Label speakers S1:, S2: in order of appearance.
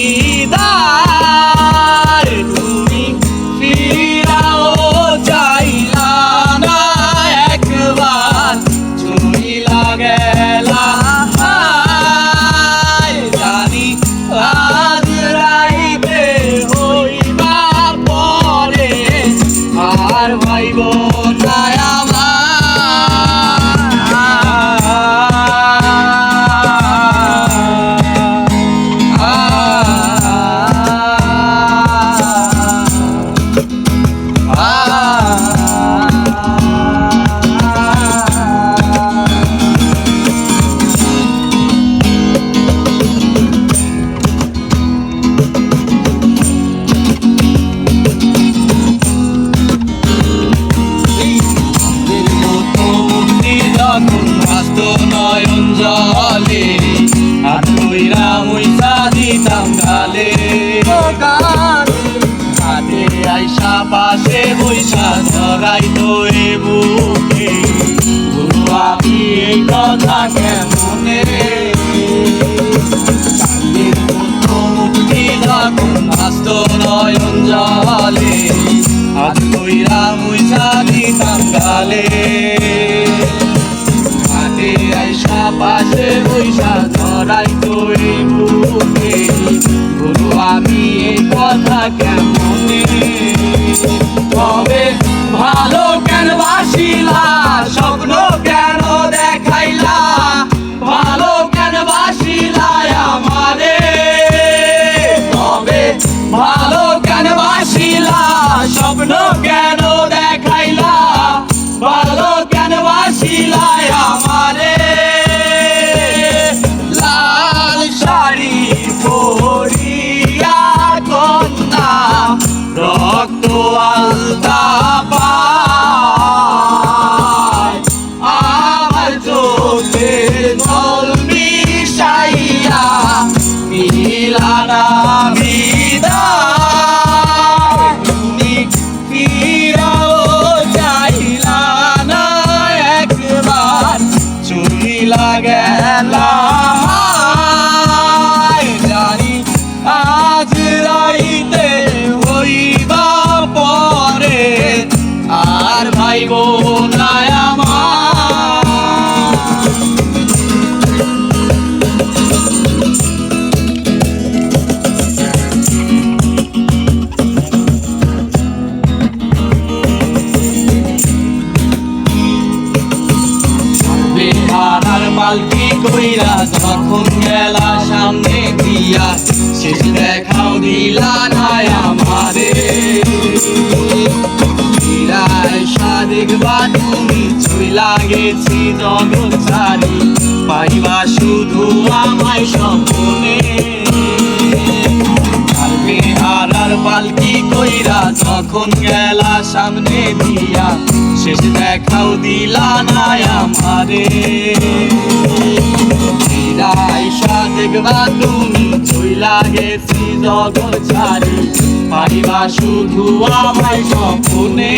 S1: Yeah. বৈশা ধরাই তো এ বুকে। গুরু আমি এই কথা কেমনে চাঁদের মতো মুক্তি যখন ভাস্ত নয়ন জলে আজ কইরা মুইসা দিতাম গালে হাতে আমি এই কথা কেমনে তবে ভালো কেন বাসিলা? গেলা জানি আজ রাইতে হইবা পরে। আর ভাই না বেহারার কইরা যখন গেলা সামনে দিয়া, শেষ দেখাও দিলা না আমারে সাদেকবা তুমি চইলা গেছি জগৎ ছাড়ি পাইবা শুধু আমায় স্বপ্নে। আর বেহারার পালকি কইরা যখন গেলা সামনে দিয়া, শেষ দেখাও দিলা না আমারে চইলা গেছি জগৎ ছাড়ি পাইবা শুধু আমায় স্বপ্নে।